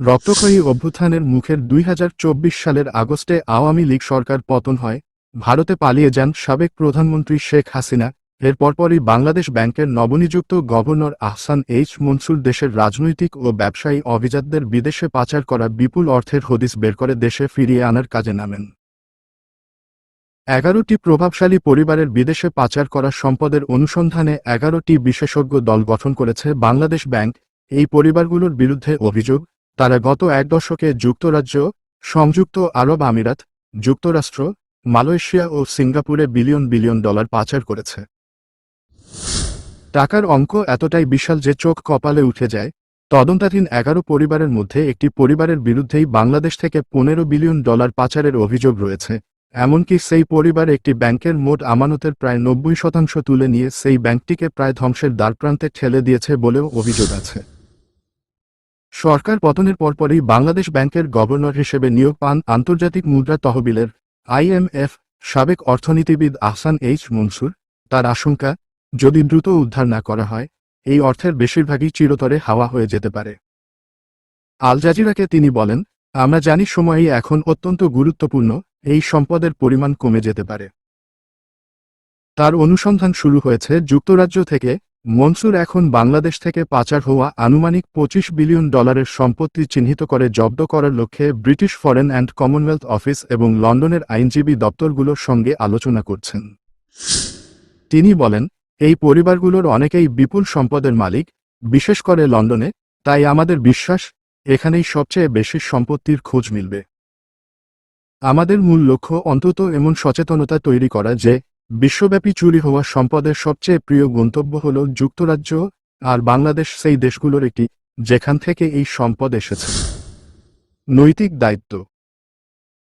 রক্তক্ষয়ী অভ্যুত্থানের মুখের দুই হাজার চব্বিশ সালের আগস্টে আওয়ামী লীগ সরকার পতন হয়, ভারতে পালিয়ে যান সাবেক প্রধানমন্ত্রী শেখ হাসিনা, এর পরপরই বাংলাদেশ ব্যাংকের নবনিযুক্ত গভর্নর আহসান এইচ মনসুর দেশের রাজনৈতিক ও ব্যবসায়ী অভিজাতদের বিদেশে পাচার করা বিপুল অর্থের হদিস বের করে দেশে ফিরিয়ে আনার কাজে নামেন। এগারোটি প্রভাবশালী পরিবারের বিদেশে পাচার করা সম্পদের অনুসন্ধানে এগারোটি বিশেষজ্ঞ দল গঠন করেছে বাংলাদেশ ব্যাংক, এই পরিবারগুলোর বিরুদ্ধে অভিযোগ তারা গত এক দশকে যুক্তরাজ্য, সংযুক্ত আরব আমিরাত, যুক্তরাষ্ট্র, মালয়েশিয়া ও সিঙ্গাপুরে বিলিয়ন বিলিয়ন ডলার পাচার করেছে। টাকার অঙ্ক এতটাই বিশাল যে চোখ কপালে উঠে যায়, তদন্তাধীন এগারো পরিবারের মধ্যে একটি পরিবারের বিরুদ্ধেই বাংলাদেশ থেকে পনেরো বিলিয়ন ডলার পাচারের অভিযোগ রয়েছে, এমনকি সেই পরিবার একটি ব্যাংকের মোট আমানতের প্রায় নব্বই শতাংশ তুলে নিয়ে সেই ব্যাংকটিকে প্রায় ধ্বংসের দ্বারপ্রান্তে ঠেলে দিয়েছে বলেও অভিযোগ আছে। সরকার পতনের পরপরই বাংলাদেশ ব্যাংকের গভর্নর হিসেবে নিয়োগ পান আন্তর্জাতিক মুদ্রা তহবিলের আইএমএফ সাবেক অর্থনীতিবিদ আহসান এইচ মনসুর। তার আশঙ্কা, যদি দ্রুত উদ্ধার না করা হয়, এই অর্থের বেশিরভাগই চিরতরে হাওয়া হয়ে যেতে পারে। আল জাজিরাকে তিনি বলেন, আমরা জানি সময়ই এখন অত্যন্ত গুরুত্বপূর্ণ, এই সম্পদের পরিমাণ কমে যেতে পারে। তার অনুসন্ধান শুরু হয়েছে যুক্তরাজ্য থেকে মনসুর এখন বাংলাদেশ থেকে পাচার হওয়া আনুমানিক পঁচিশ বিলিয়ন ডলারের সম্পত্তি চিহ্নিত করে জব্দ করার লক্ষ্যে British Foreign and Commonwealth Office এবং লন্ডনের আইনজীবী দপ্তরগুলোর সঙ্গে আলোচনা করছেন। তিনি বলেন, এই পরিবারগুলোর অনেকেই বিপুল সম্পদের মালিক, বিশেষ করে লন্ডনে, তাই আমাদের বিশ্বাস, এখানেই সবচেয়ে বেশি সম্পত্তির খোঁজ মিলবে। আমাদের মূল লক্ষ্য অন্তত এমন সচেতনতা তৈরি করা যে বিশ্বব্যাপী চুরি হওয়া সম্পদের সবচেয়ে প্রিয় গন্তব্য হল যুক্তরাজ্য আর বাংলাদেশ, সেই দেশগুলোর একটি, যেখান থেকে এই সম্পদ এসেছে। নৈতিক দায়িত্ব।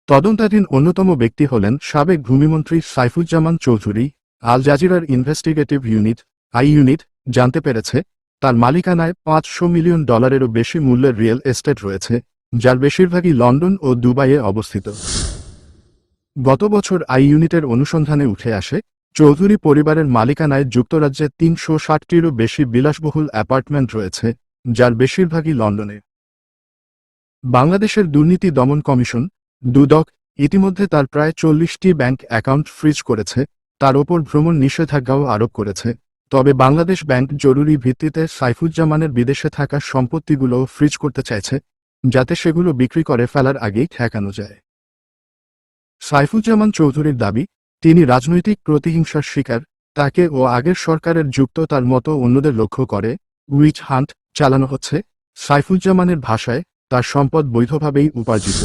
তদন্তাধীন অন্যতম ব্যক্তি হলেন সাবেক ভূমিমন্ত্রী সাইফুজ্জামান চৌধুরী, আল জাজিরার ইনভেস্টিগেটিভ ইউনিট, আই ইউনিট, জানতে পেরেছে, তার মালিকানায় পাঁচশো মিলিয়ন ডলারেরও বেশি মূল্যের রিয়েল এস্টেট রয়েছে, যার বেশিরভাগই লন্ডন ও দুবাইয়ে অবস্থিত। গত বছর আই ইউনিটের অনুসন্ধানে উঠে আসে, চৌধুরী পরিবারের মালিকানায় যুক্তরাজ্যে তিনশো ষাটটিরও বেশি বিলাসবহুল অ্যাপার্টমেন্ট রয়েছে, যার বেশিরভাগই লন্ডনে। বাংলাদেশের দুর্নীতি দমন কমিশন, দুদক, ইতিমধ্যে তার প্রায় চল্লিশটি ব্যাংক অ্যাকাউন্ট ফ্রিজ করেছে, তার ওপর ভ্রমণ নিষেধাজ্ঞাও আরোপ করেছে। তবে বাংলাদেশ ব্যাংক জরুরি ভিত্তিতে সাইফুজ্জামানের বিদেশে থাকা সম্পত্তিগুলোও ফ্রিজ করতে চাইছে, যাতে সেগুলো বিক্রি করে ফেলার আগেই ঠেকানো যায়। সাইফুজ্জামান চৌধুরীর দাবি, তিনি রাজনৈতিক প্রতিহিংসার শিকার, তাকে ও আগের সরকারের যুক্ত তার মতো অন্যদের লক্ষ্য করে উইচ হান্ট চালানো হচ্ছে, সাইফুজ্জামানের ভাষায় তার সম্পদ বৈধভাবেই উপার্জিত।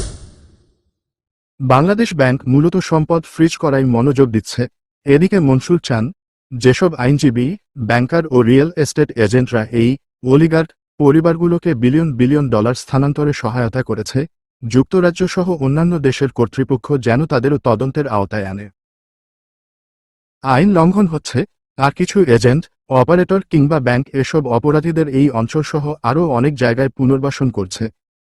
বাংলাদেশ ব্যাংক মূলত সম্পদ ফ্রিজ করাই মনোযোগ দিচ্ছে, এদিকে মনসুর চান, যেসব আইনজীবী, ব্যাংকার ও রিয়েল এস্টেট এজেন্টরা এই অলিগার্ড পরিবারগুলোকে বিলিয়ন বিলিয়ন ডলার স্থানান্তরে সহায়তা করেছে যুক্তরাজ্য সহ অন্যান্য দেশের কর্তৃপক্ষ যেন তাদেরও তদন্তের আওতায় আনে। আইন লঙ্ঘন হচ্ছে, আর কিছু এজেন্ট, অপারেটর কিংবা ব্যাংক এসব অপরাধীদের এই অঞ্চলসহ আরও অনেক জায়গায় পুনর্বাসন করছে।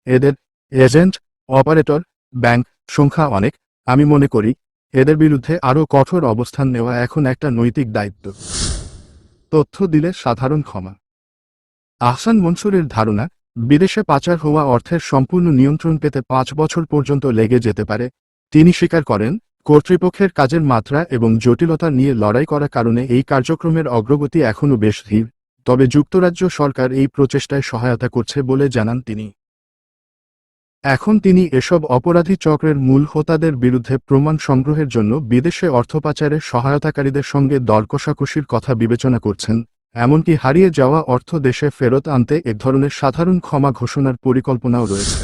এদের এজেন্ট, অপারেটর, ব্যাংক সংখ্যা অনেক, আমি মনে করি, এদের বিরুদ্ধে আরও কঠোর অবস্থান নেওয়া এখন একটা নৈতিক দায়িত্ব। তথ্য দিলে সাধারণ ক্ষমা। আহসান মনসুরের ধারণা বিদেশে পাচার হওয়া অর্থের সম্পূর্ণ নিয়ন্ত্রণ পেতে পাঁচ বছর পর্যন্ত লেগে যেতে পারে, তিনি স্বীকার করেন, কর্তৃপক্ষের কাজের মাত্রা এবং জটিলতা নিয়ে লড়াই করার কারণে এই কার্যক্রমের অগ্রগতি এখনও বেশ ধীর, তবে যুক্তরাজ্য সরকার এই প্রচেষ্টায় সহায়তা করছে বলে জানান তিনি। এখন তিনি এসব অপরাধী চক্রের মূল হোতাদের বিরুদ্ধে প্রমাণ সংগ্রহের জন্য বিদেশে অর্থ পাচারে সহায়তাকারীদের সঙ্গে দর কষাকষির কথা বিবেচনা করছেন এমনকি হারিয়ে যাওয়া অর্থ দেশে ফেরত আনতে এক ধরনের সাধারণ ক্ষমা ঘোষণার পরিকল্পনাও রয়েছে।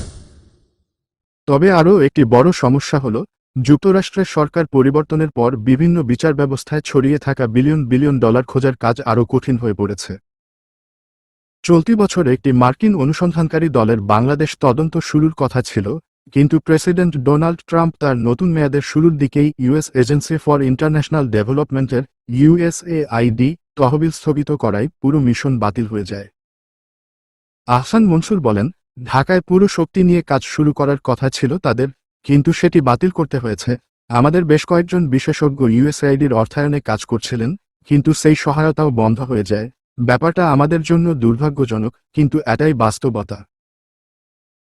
তবে আরও একটি বড় সমস্যা হল, যুক্তরাষ্ট্রের সরকার পরিবর্তনের পর বিভিন্ন বিচার ব্যবস্থায় ছড়িয়ে থাকা বিলিয়ন বিলিয়ন ডলার খোঁজার কাজ আরও কঠিন হয়ে পড়েছে। চলতি বছর একটি মার্কিন অনুসন্ধানকারী দলের বাংলাদেশ তদন্ত শুরুর কথা ছিল, কিন্তু প্রেসিডেন্ট ডোনাল্ড ট্রাম্প তার নতুন মেয়াদের শুরুর দিকেই ইউএস এজেন্সি ফর ইন্টারন্যাশনাল ডেভেলপমেন্টের ইউএসএআইডি তহবিল স্থগিত করায় পুরো মিশন বাতিল হয়ে যায়। আহসান মনসুর বলেন, ঢাকায় পুরো শক্তি নিয়ে কাজ শুরু করার কথা ছিল তাদের, কিন্তু সেটি বাতিল করতে হয়েছে। আমাদের বেশ কয়েকজন বিশেষজ্ঞ ইউএসআইডির অর্থায়নে কাজ করছিলেন, কিন্তু সেই সহায়তাও বন্ধ হয়ে যায়। ব্যাপারটা আমাদের জন্য দুর্ভাগ্যজনক, কিন্তু এটাই বাস্তবতা।